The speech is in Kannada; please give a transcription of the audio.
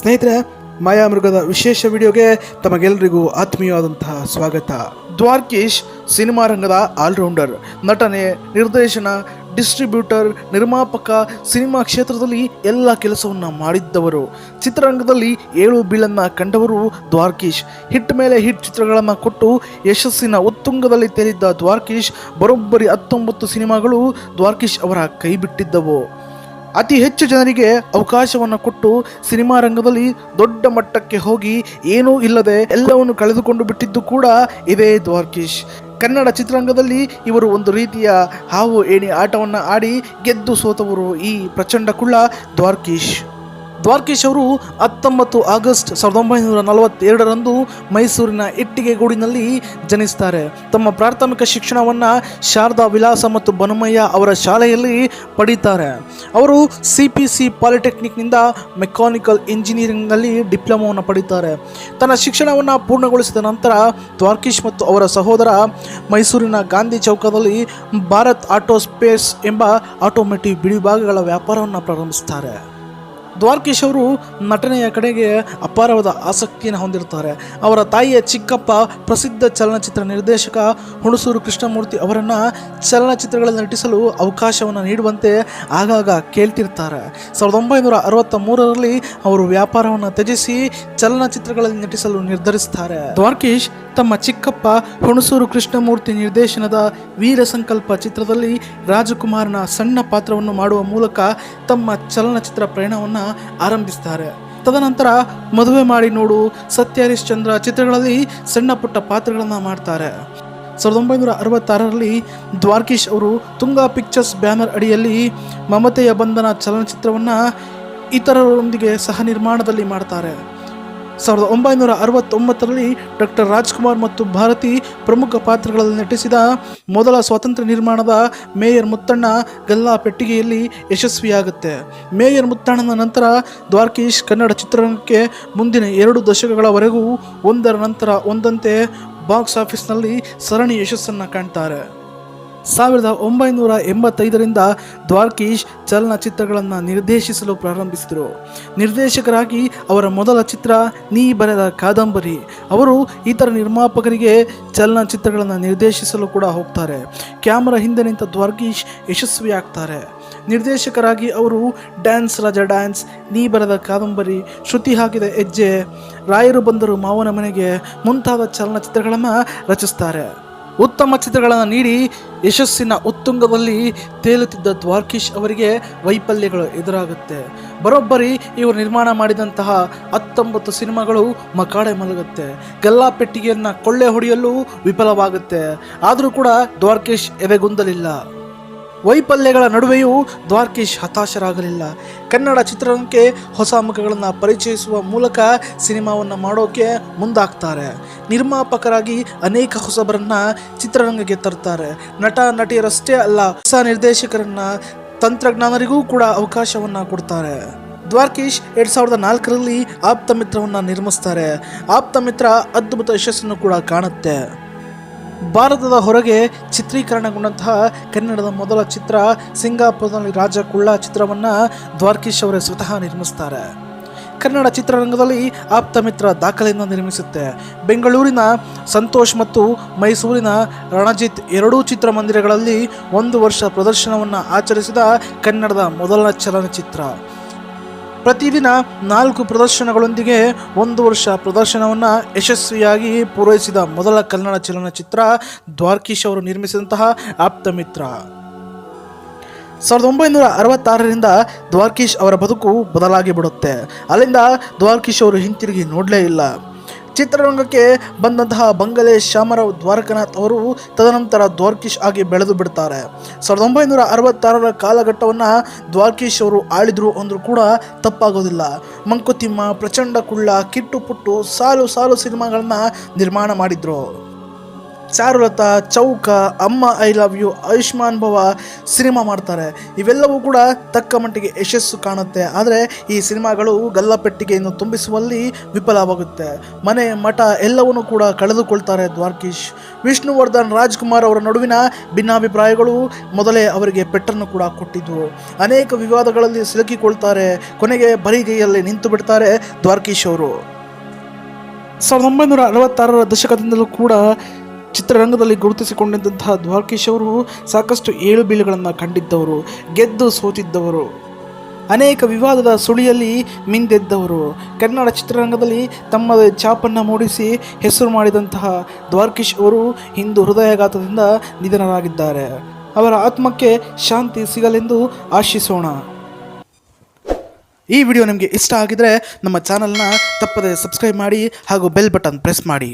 ಸ್ನೇಹಿತರೆ, ಮಾಯಾಮೃಗದ ವಿಶೇಷ ವಿಡಿಯೋಗೆ ತಮಗೆಲ್ಲರಿಗೂ ಆತ್ಮೀಯವಾದಂತಹ ಸ್ವಾಗತ. ದ್ವಾರ್ಕೀಶ್ ಸಿನಿಮಾ ರಂಗದ ಆಲ್ರೌಂಡರ್, ನಟನೆ, ನಿರ್ದೇಶನ, ಡಿಸ್ಟ್ರಿಬ್ಯೂಟರ್, ನಿರ್ಮಾಪಕ, ಸಿನಿಮಾ ಕ್ಷೇತ್ರದಲ್ಲಿ ಎಲ್ಲ ಕೆಲಸವನ್ನು ಮಾಡಿದ್ದವರು. ಚಿತ್ರರಂಗದಲ್ಲಿ ಏಳು ಬೀಳನ್ನು ಕಂಡವರು ದ್ವಾರ್ಕೀಶ್. ಹಿಟ್ ಮೇಲೆ ಹಿಟ್ ಚಿತ್ರಗಳನ್ನು ಕೊಟ್ಟು ಯಶಸ್ಸಿನ ಉತ್ತುಂಗದಲ್ಲಿ ತೇಲಿದ್ದ ದ್ವಾರ್ಕೀಶ್, ಬರೋಬ್ಬರಿ ಹತ್ತೊಂಬತ್ತು ಸಿನಿಮಾಗಳು ದ್ವಾರ್ಕೀಶ್ ಅವರ ಕೈ ಬಿಟ್ಟಿದ್ದವು ಅತಿ ಹೆಚ್ಚು ಜನರಿಗೆ ಅವಕಾಶವನ್ನು ಕೊಟ್ಟು ಸಿನಿಮಾ ರಂಗದಲ್ಲಿ ದೊಡ್ಡ ಮಟ್ಟಕ್ಕೆ ಹೋಗಿ ಏನೂ ಇಲ್ಲದೆ ಎಲ್ಲವನ್ನು ಕಳೆದುಕೊಂಡು ಬಿಟ್ಟಿದ್ದು ಕೂಡ ಇದೇ ದ್ವಾರ್ಕೀಶ್. ಕನ್ನಡ ಚಿತ್ರರಂಗದಲ್ಲಿ ಇವರು ಒಂದು ರೀತಿಯ ಹಾವು ಏಣಿ ಆಟವನ್ನು ಆಡಿ ಗೆದ್ದು ಸೋತವರು ಈ ಪ್ರಚಂಡ ಕುಳ್ಳ ದ್ವಾರ್ಕೀಶ್. ದ್ವಾರ್ಕೀಶ್ ಅವರು ಹತ್ತೊಂಬತ್ತು ಆಗಸ್ಟ್ ಸಾವಿರದ ಒಂಬೈನೂರ ನಲವತ್ತೆರಡರಂದು ಮೈಸೂರಿನ ಇಟ್ಟಿಗೆಗೂಡಿನಲ್ಲಿ ಜನಿಸ್ತಾರೆ. ತಮ್ಮ ಪ್ರಾಥಮಿಕ ಶಿಕ್ಷಣವನ್ನು ಶಾರದಾ ವಿಲಾಸ ಮತ್ತು ಬನಮಯ್ಯ ಅವರ ಶಾಲೆಯಲ್ಲಿ ಪಡೀತಾರೆ. ಅವರು ಸಿ ಪಿ ಸಿ ಪಾಲಿಟೆಕ್ನಿಕ್ನಿಂದ ಮೆಕ್ಯಾನಿಕಲ್ ಇಂಜಿನಿಯರಿಂಗ್ನಲ್ಲಿ ಡಿಪ್ಲೊಮಾವನ್ನು ಪಡೀತಾರೆ. ತನ್ನ ಶಿಕ್ಷಣವನ್ನು ಪೂರ್ಣಗೊಳಿಸಿದ ನಂತರ ದ್ವಾರ್ಕೀಶ್ ಮತ್ತು ಅವರ ಸಹೋದರ ಮೈಸೂರಿನ ಗಾಂಧಿ ಚೌಕದಲ್ಲಿ ಭಾರತ್ ಆಟೋ ಸ್ಪೇಸ್ ಎಂಬ ಆಟೋಮೆಟಿವ್ ಬಿಡಿಭಾಗಗಳ ವ್ಯಾಪಾರವನ್ನು ಪ್ರಾರಂಭಿಸ್ತಾರೆ. ದ್ವಾರ್ಕೀಶ್ ಅವರು ನಟನೆಯ ಕಡೆಗೆ ಅಪಾರವಾದ ಆಸಕ್ತಿಯನ್ನು ಹೊಂದಿರ್ತಾರೆ ಅವರ ತಾಯಿಯ ಚಿಕ್ಕಪ್ಪ ಪ್ರಸಿದ್ಧ ಚಲನಚಿತ್ರ ನಿರ್ದೇಶಕ ಹುಣಸೂರು ಕೃಷ್ಣಮೂರ್ತಿ ಅವರನ್ನು ಚಲನಚಿತ್ರಗಳಲ್ಲಿ ನಟಿಸಲು ಅವಕಾಶವನ್ನು ನೀಡುವಂತೆ ಆಗಾಗ ಕೇಳ್ತಿರ್ತಾರೆ. ಸಾವಿರದ ಒಂಬೈನೂರ ಅರವತ್ತ ಮೂರರಲ್ಲಿ ಅವರು ವ್ಯಾಪಾರವನ್ನು ತ್ಯಜಿಸಿ ಚಲನಚಿತ್ರಗಳಲ್ಲಿ ನಟಿಸಲು ನಿರ್ಧರಿಸ್ತಾರೆ. ದ್ವಾರ್ಕೀಶ್ ತಮ್ಮ ಚಿಕ್ಕಪ್ಪ ಹುಣಸೂರು ಕೃಷ್ಣಮೂರ್ತಿ ನಿರ್ದೇಶನದ ವೀರ ಸಂಕಲ್ಪ ಚಿತ್ರದಲ್ಲಿ ರಾಜಕುಮಾರನ ಸಣ್ಣ ಪಾತ್ರವನ್ನು ಮಾಡುವ ಮೂಲಕ ತಮ್ಮ ಚಲನಚಿತ್ರ ಪ್ರಯಾಣವನ್ನು ಆರಂಭಿಸ್ತಾರೆ. ತದನಂತರ ಮದುವೆ ಮಾಡಿ ನೋಡು ಸತ್ಯ ಹರಿಶ್ಚಂದ್ರ ಚಿತ್ರಗಳಲ್ಲಿ ಸಣ್ಣ ಪುಟ್ಟ ಪಾತ್ರಗಳನ್ನು ಮಾಡ್ತಾರೆ. ಸಾವಿರದ ಒಂಬೈನೂರ ಅರವತ್ತಾರರಲ್ಲಿ ದ್ವಾರ್ಕೀಶ್ ಅವರು ತುಂಗಾ ಪಿಕ್ಚರ್ಸ್ ಬ್ಯಾನರ್ ಅಡಿಯಲ್ಲಿ ಮಮತೆಯ ಬಂಧನ ಚಲನಚಿತ್ರವನ್ನು ಇತರರೊಂದಿಗೆ ಸಹ ನಿರ್ಮಾಣದಲ್ಲಿ ಮಾಡ್ತಾರೆ. ಸಾವಿರದ ಒಂಬೈನೂರ ಅರವತ್ತೊಂಬತ್ತರಲ್ಲಿ ಡಾಕ್ಟರ್ ರಾಜ್ಕುಮಾರ್ ಮತ್ತು ಭಾರತಿ ಪ್ರಮುಖ ಪಾತ್ರಗಳಲ್ಲಿ ನಟಿಸಿದ ಮೊದಲ ಸ್ವಾತಂತ್ರ್ಯ ನಿರ್ಮಾಣದ ಮೇಯರ್ ಮುತ್ತಣ್ಣ ಗಲ್ಲಾ ಪೆಟ್ಟಿಗೆಯಲ್ಲಿ ಯಶಸ್ವಿಯಾಗುತ್ತೆ. ಮೇಯರ್ ಮುತ್ತಣ್ಣನ ನಂತರ ದ್ವಾರಕೀಶ್ ಕನ್ನಡ ಚಿತ್ರರಂಗಕ್ಕೆ ಮುಂದಿನ ಎರಡು ದಶಕಗಳವರೆಗೂ ಒಂದರ ನಂತರ ಒಂದಂತೆ ಬಾಕ್ಸ್ ಆಫೀಸ್ನಲ್ಲಿ ಸರಣಿ ಯಶಸ್ಸನ್ನು ಕಾಣ್ತಾರೆ. ಸಾವಿರದ ಒಂಬೈನೂರ ಎಂಬತ್ತೈದರಿಂದ ದ್ವಾರ್ಕೀಶ್ ಚಲನಚಿತ್ರಗಳನ್ನು ನಿರ್ದೇಶಿಸಲು ಪ್ರಾರಂಭಿಸಿದರು. ನಿರ್ದೇಶಕರಾಗಿ ಅವರ ಮೊದಲ ಚಿತ್ರ ನೀ ಬರೆದ ಕಾದಂಬರಿ. ಅವರು ಇತರ ನಿರ್ಮಾಪಕರಿಗೆ ಚಲನಚಿತ್ರಗಳನ್ನು ನಿರ್ದೇಶಿಸಲು ಕೂಡ ಹೋಗ್ತಾರೆ. ಕ್ಯಾಮರಾ ಹಿಂದೆ ನಿಂತ ದ್ವಾರ್ಕೀಶ್ ಯಶಸ್ವಿಯಾಗ್ತಾರೆ. ನಿರ್ದೇಶಕರಾಗಿ ಅವರು ಡ್ಯಾನ್ಸ್ ರಾಜ ಡ್ಯಾನ್ಸ್, ನೀ ಬರೆದ ಕಾದಂಬರಿ, ಶ್ರುತಿ ಹಾಕಿದ ಹೆಜ್ಜೆ, ರಾಯರು ಬಂದರು ಮಾವನ ಮನೆಗೆ ಮುಂತಾದ ಚಲನಚಿತ್ರಗಳನ್ನು ರಚಿಸ್ತಾರೆ. ಉತ್ತಮ ಚಿತ್ರಗಳನ್ನು ನೀಡಿ ಯಶಸ್ಸಿನ ಉತ್ತುಂಗದಲ್ಲಿ ತೇಲುತ್ತಿದ್ದ ದ್ವಾರ್ಕೀಶ್ ಅವರಿಗೆ ವೈಫಲ್ಯಗಳು ಎದುರಾಗುತ್ತೆ. ಬರೋಬ್ಬರಿ ಇವರು ನಿರ್ಮಾಣ ಮಾಡಿದಂತಹ ಹತ್ತೊಂಬತ್ತು ಸಿನಿಮಾಗಳು ಮಕಾಡೆ ಮಲಗುತ್ತೆ. ಗಲ್ಲಾ ಪೆಟ್ಟಿಗೆಯನ್ನು ಕೊಳ್ಳೆ ಹೊಡೆಯಲು ವಿಫಲವಾಗುತ್ತೆ. ಆದರೂ ಕೂಡ ದ್ವಾರ್ಕೀಶ್ ಎದೆಗುಂದಲಿಲ್ಲ ವೈಫಲ್ಯಗಳ ನಡುವೆಯೂ ದ್ವಾರ್ಕೀಶ್ ಹತಾಶರಾಗಲಿಲ್ಲ. ಕನ್ನಡ ಚಿತ್ರರಂಗಕ್ಕೆ ಹೊಸ ಮುಖಗಳನ್ನು ಪರಿಚಯಿಸುವ ಮೂಲಕ ಸಿನಿಮಾವನ್ನು ಮಾಡೋಕೆ ಮುಂದಾಗ್ತಾರೆ. ನಿರ್ಮಾಪಕರಾಗಿ ಅನೇಕ ಹೊಸಬರನ್ನು ಚಿತ್ರರಂಗಕ್ಕೆ ತರ್ತಾರೆ. ನಟ, ನಟಿಯರಷ್ಟೇ ಅಲ್ಲ, ಹೊಸ ನಿರ್ದೇಶಕರನ್ನ ತಂತ್ರಜ್ಞಾನರಿಗೂ ಕೂಡ ಅವಕಾಶವನ್ನು ಕೊಡ್ತಾರೆ. ದ್ವಾರ್ಕೀಶ್ ಎರಡು ಸಾವಿರದ ನಾಲ್ಕರಲ್ಲಿ ಆಪ್ತ ಮಿತ್ರವನ್ನು ನಿರ್ಮಿಸ್ತಾರೆ. ಆಪ್ತ ಮಿತ್ರ ಅದ್ಭುತ ಯಶಸ್ಸನ್ನು ಕೂಡ ಕಾಣುತ್ತೆ. ಭಾರತದ ಹೊರಗೆ ಚಿತ್ರೀಕರಣಗೊಂಡಂತಹ ಕನ್ನಡದ ಮೊದಲ ಚಿತ್ರ ಸಿಂಗಾಪುರದಲ್ಲಿ ರಾಜ ಕುಳ್ಳ ಚಿತ್ರವನ್ನು ದ್ವಾರ್ಕೀಶ್ ಅವರೇ ಸ್ವತಃ ನಿರ್ಮಿಸ್ತಾರೆ. ಕನ್ನಡ ಚಿತ್ರರಂಗದಲ್ಲಿ ಆಪ್ತ ಮಿತ್ರ ದಾಖಲೆಯನ್ನು ನಿರ್ಮಿಸುತ್ತೆ. ಬೆಂಗಳೂರಿನ ಸಂತೋಷ್ ಮತ್ತು ಮೈಸೂರಿನ ರಣಜಿತ್ ಎರಡೂ ಚಿತ್ರಮಂದಿರಗಳಲ್ಲಿ ಒಂದು ವರ್ಷ ಪ್ರದರ್ಶನವನ್ನು ಆಚರಿಸಿದ ಕನ್ನಡದ ಮೊದಲ ಚಲನಚಿತ್ರ. ಪ್ರತಿದಿನ ನಾಲ್ಕು ಪ್ರದರ್ಶನಗಳೊಂದಿಗೆ ಒಂದು ವರ್ಷ ಪ್ರದರ್ಶನವನ್ನು ಯಶಸ್ವಿಯಾಗಿ ಪೂರೈಸಿದ ಮೊದಲ ಕನ್ನಡ ಚಲನಚಿತ್ರ ದ್ವಾರ್ಕೀಶ್ ಅವರು ನಿರ್ಮಿಸಿದಂತಹ ಆಪ್ತಮಿತ್ರ ಸಾವಿರದ ಒಂಬೈನೂರ ಅರವತ್ತಾರರಿಂದ ದ್ವಾರ್ಕೀಶ್ ಅವರ ಬದುಕು ಬದಲಾಗಿ ಬಿಡುತ್ತೆ. ಅಲ್ಲಿಂದ ದ್ವಾರ್ಕೀಶ್ ಅವರು ಹಿಂತಿರುಗಿ ನೋಡಲೇ ಇಲ್ಲ. ಚಿತ್ರರಂಗಕ್ಕೆ ಬಂದಂತಹ ಬಂಗಲೆ ಶ್ಯಾಮರಾವ್ ದ್ವಾರಕನಾಥ್ ಅವರು ತದನಂತರ ದ್ವಾರ್ಕಿಶ್ ಆಗಿ ಬೆಳೆದು ಬಿಡ್ತಾರೆ. ಸಾವಿರದ ಒಂಬೈನೂರ ಅರವತ್ತಾರರ ಕಾಲಘಟ್ಟವನ್ನು ದ್ವಾರ್ಕಿಶ್ ಅವರು ಆಳಿದ್ರು ಅಂದರೂ ಕೂಡ ತಪ್ಪಾಗೋದಿಲ್ಲ. ಮಂಕುತಿಮ್ಮ, ಪ್ರಚಂಡ ಕುಳ್ಳ, ಕಿಟ್ಟು ಪುಟ್ಟು, ಸಾಲು ಸಾಲು ಸಿನಿಮಾಗಳನ್ನು ನಿರ್ಮಾಣ ಮಾಡಿದ್ರು. ಚಾರುಲತಾ, ಚೌಕ, ಅಮ್ಮ ಐ ಲವ್ ಯು ಆಯುಷ್ಮಾನ್ ಭವ ಸಿನಿಮಾ ಮಾಡ್ತಾರೆ. ಇವೆಲ್ಲವೂ ಕೂಡ ತಕ್ಕ ಮಟ್ಟಿಗೆ ಯಶಸ್ಸು ಕಾಣುತ್ತೆ. ಆದರೆ ಈ ಸಿನಿಮಾಗಳು ಗಲ್ಲಪೆಟ್ಟಿಗೆಯನ್ನು ತುಂಬಿಸುವಲ್ಲಿ ವಿಫಲವಾಗುತ್ತೆ. ಮನೆ, ಮಠ ಎಲ್ಲವನ್ನೂ ಕೂಡ ಕಳೆದುಕೊಳ್ತಾರೆ ದ್ವಾರ್ಕೀಶ್. ವಿಷ್ಣುವರ್ಧನ್, ರಾಜ್ಕುಮಾರ್ ಅವರ ನಡುವಿನ ಭಿನ್ನಾಭಿಪ್ರಾಯಗಳು ಮೊದಲೇ ಅವರಿಗೆ ಪೆಟ್ಟನ್ನು ಕೂಡ ಕೊಟ್ಟಿದ್ವು ಅನೇಕ ವಿವಾದಗಳಲ್ಲಿ ಸಿಲುಕಿಕೊಳ್ತಾರೆ. ಕೊನೆಗೆ ಬರಿಗೈಯಲ್ಲಿ ನಿಂತು ಬಿಡ್ತಾರೆ ದ್ವಾರ್ಕೀಶ್ ಅವರು. ಸಾವಿರದ ಒಂಬೈನೂರ ಅರವತ್ತಾರರ ದಶಕದಿಂದಲೂ ಕೂಡ ಚಿತ್ರರಂಗದಲ್ಲಿ ಗುರುತಿಸಿಕೊಂಡಿದ್ದಂತಹ ದ್ವಾರಕೀಶ್ ಅವರು ಸಾಕಷ್ಟು ಏಳು ಬೀಳುಗಳನ್ನು ಕಂಡಿದ್ದವರು, ಗೆದ್ದು ಸೋತಿದ್ದವರು, ಅನೇಕ ವಿವಾದದ ಸುಳಿಯಲ್ಲಿ ಮಿಂದೆದ್ದವರು. ಕನ್ನಡ ಚಿತ್ರರಂಗದಲ್ಲಿ ತಮ್ಮ ಛಾಪನ್ನು ಮೂಡಿಸಿ ಹೆಸರು ಮಾಡಿದಂತಹ ದ್ವಾರಕೀಶ್ ಅವರು ಇಂದು ಹೃದಯಾಘಾತದಿಂದ ನಿಧನರಾಗಿದ್ದಾರೆ. ಅವರ ಆತ್ಮಕ್ಕೆ ಶಾಂತಿ ಸಿಗಲೆಂದು ಆಶಿಸೋಣ. ಈ ವಿಡಿಯೋ ನಿಮಗೆ ಇಷ್ಟ ಆಗಿದ್ರೆ ನಮ್ಮ ಚಾನಲ್ನ ತಪ್ಪದೆ ಸಬ್ಸ್ಕ್ರೈಬ್ ಮಾಡಿ ಹಾಗೂ ಬೆಲ್ ಬಟನ್ ಪ್ರೆಸ್ ಮಾಡಿ.